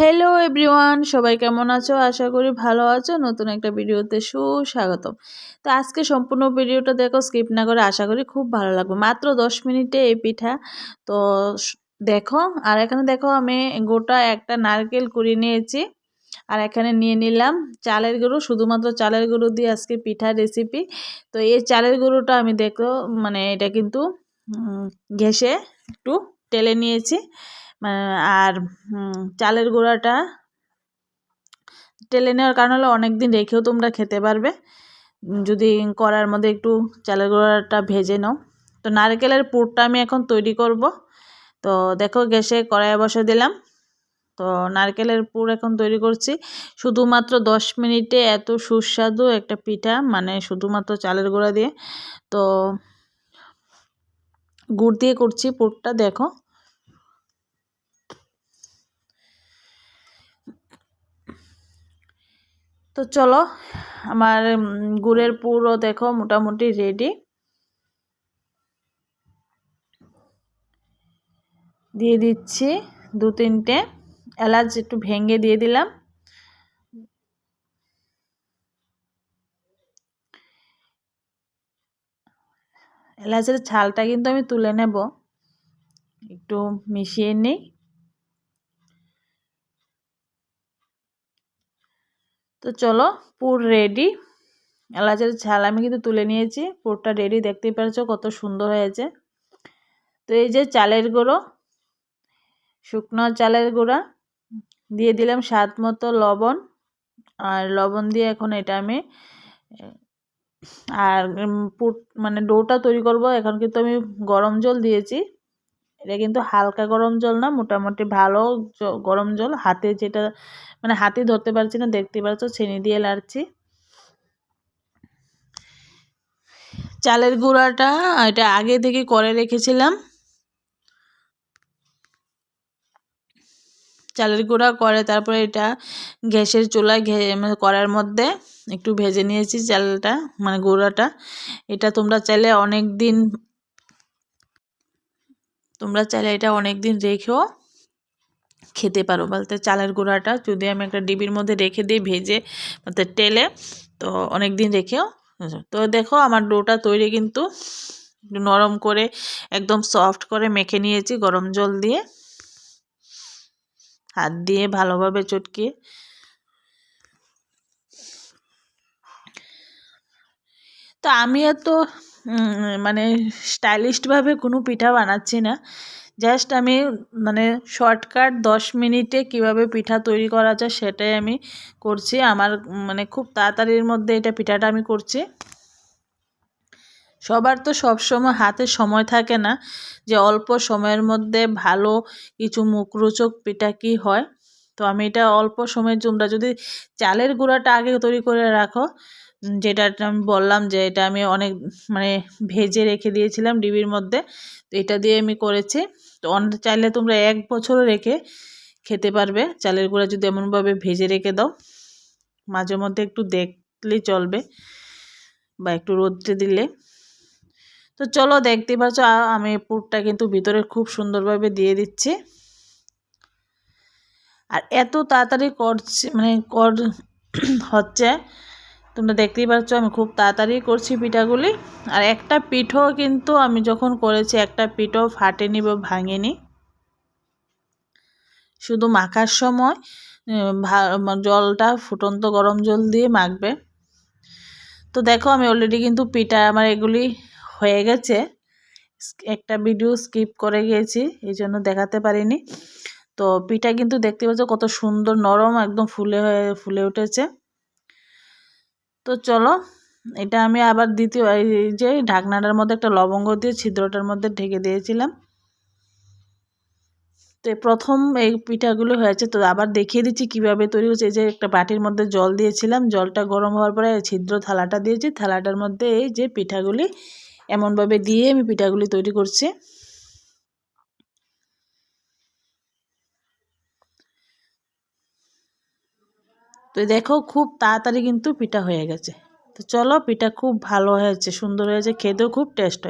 Hello everyone সবাই কেমন আছো? আশা করি ভালো আছো। নতুন একটা ভিডিওতে সুস্বাগতম। তো আজকে সম্পূর্ণ ভিডিওটা দেখো স্কিপ না করে আশা করি খুব ভালো লাগবে। মাত্র দশ মিনিটে এই পিঠা। তো দেখো, আর এখানে দেখো আমি গোটা একটা নারকেল কুড়িয়ে নিয়েছি। আর এখানে নিয়ে নিলাম চালের গুঁড়ো। শুধুমাত্র চালের গুঁড়ো দিয়ে আজকে পিঠার রেসিপি তো এই চালের গুঁড়োটা আমি দেখো মানে এটা কিন্তু ঘেসে একটু টেলে নিয়েছি। আর চালের গুঁড়াটা টেলে নেওয়ার কারণ হলো অনেক দিন রেখেও তোমরা খেতে পারবে। যদি করার মধ্যে একটু চালের গুঁড়াটা ভেজে নাও। তো নারকেলের পুরটা আমি এখন তৈরি করব। তো দেখো গ্যাসে কড়াইয়ে বসে দিলাম। তো নারকেলের পুর এখন তৈরি করছি। শুধুমাত্র দশ মিনিটে এত সুস্বাদু একটা পিঠা মানে শুধুমাত্র চালের গুঁড়া দিয়ে। তো গুড় দিয়ে করছি পুরটা, দেখো। তো চলো, আমার গুড়ের পুরো দেখো মোটামুটি রেডি দিয়ে দিচ্ছি দু তিনটে এলাচ একটু ভেঙে দিয়ে দিলাম। এলাচের ছালটা কিন্তু আমি তুলে নেব। একটু মিশিয়ে নিই। তো চলো, পুর রেডি এলাচের ঝাল আমি কিন্তু তুলে নিয়েছি। পুরটা রেডি দেখতেই পারছ কত সুন্দর হয়েছে। তো এই যে চালের গুঁড়ো, শুকনো চালের গুঁড়া, দিয়ে দিলাম স্বাদ মতো লবণ। আর লবণ দিয়ে এখন এটা আমি, আর পুর মানে ডোটা তৈরি করব। এখন কিন্তু আমি গরম জল দিয়েছি। এটা কিন্তু হালকা গরম জল না, মোটামুটি ভালো গরম জল। হাতে যেটা মানে হাতে ধরতে পারছি না, দেখতে পাচ্ছ, ছেনি দিয়ে লাড়ছি। চালের গুঁড়াটা এটা আগে থেকে করে রেখেছিলাম। চালের গুঁড়া করে তারপরে এটা গ্যাসের চুলায় মানে করার মধ্যে একটু ভেজে নিয়েছি চালটা মানে গুঁড়াটা। এটা তোমরা চাইলে অনেক দিন তোমরা চাইলে এটা অনেক দিন রেখেও খেতে পারো। বলতে চালের গুঁড়াটা যদি আমি একটা ডিবির মধ্যে রেখে দিই ভেজে, বলতে টেলে তো অনেক দিন রেখেও তো দেখো আমার ডোটা তৈরি কিন্তু নরম করে, একদম সফট করে মেখে নিয়েছি গরম জল দিয়ে। হাত দিয়ে ভালোভাবে চটকিয়ে। তো আমি এত মানে স্টাইলিশভাবে কোনো পিঠা বানাচ্ছি না। জাস্ট আমি মানে শর্টকাট দশ মিনিটে কীভাবে পিঠা তৈরি করা যায় সেটাই আমি করছি। আমার মানে খুব তাড়াতাড়ির মধ্যে এটা পিঠাটা আমি করছি। সবার তো সবসময় হাতে সময় থাকে না যে অল্প সময়ের মধ্যে ভালো কিছু মুখরোচক পিঠা কী হয়। তো আমি এটা অল্প সময়ের তোমরা যদি চালের গুঁড়াটা আগে তৈরি করে রাখো যেটা আমি বললাম যে এটা আমি অনেক মানে ভেজে রেখে দিয়েছিলাম ডিবির মধ্যে, তো এটা দিয়ে আমি করেছি। তো চাইলে তোমরা এক বছরও রেখে খেতে পারবে। চালের গুঁড়া যদি এমনভাবে ভেজে রেখে দাও, মাঝে মধ্যে একটু দেখলেই চলবে বা একটু রোদ্রে দিলে। তো চলো দেখতে পাচ্ছ আমি পুরটা কিন্তু ভিতরে খুব সুন্দরভাবে দিয়ে দিচ্ছি। আর এত তাড়াতাড়ি করছে মানে কর, হচ্ছে তোমরা দেখতেই পাচ্ছ, আমি খুব তাড়াতাড়ি করছি পিঠাগুলি। আর একটা পিঠো কিন্তু আমি যখন করেছি, একটা পিঠো ফাটেনি বা ভাঙেনি। শুধু মাখার সময় জলটা ফুটন্ত গরম জল দিয়ে মাখবে। তো দেখো, আমি অলরেডি কিন্তু পিঠা আমার এগুলি হয়ে গেছে। একটা ভিডিও স্কিপ করে গিয়েছি, এই জন্য দেখাতে পারিনি। তো পিঠা কিন্তু দেখতে পাচ্ছ, কত সুন্দর নরম, একদম ফুলে হয়ে, ফুলে উঠেছে। তো চলো, এটা আমি আবার দ্বিতীয়, এই যে ঢাকনাটার মধ্যে একটা লবঙ্গ দিয়ে ছিদ্রটার মধ্যে ঢেকে দিয়েছিলাম। তো প্রথম এই পিঠাগুলো হয়েছে, তো আবার দেখিয়ে দিচ্ছি কীভাবে তৈরি হচ্ছে। এই যে একটা বাটির মধ্যে জল দিয়েছিলাম, জলটা গরম হওয়ার পরে ছিদ্র থালাটা দিয়েছি। থালাটার মধ্যে এই যে পিঠাগুলি এমনভাবে দিয়ে আমি পিঠাগুলি তৈরি করছি। তো দেখো খুব তাড়াতাড়ি কিন্তু পিঠা হয়ে গেছে। তো চলো পিঠা খুব ভালো হয়েছে, সুন্দর হয়েছে, খেতেও খুব টেস্ট হয়।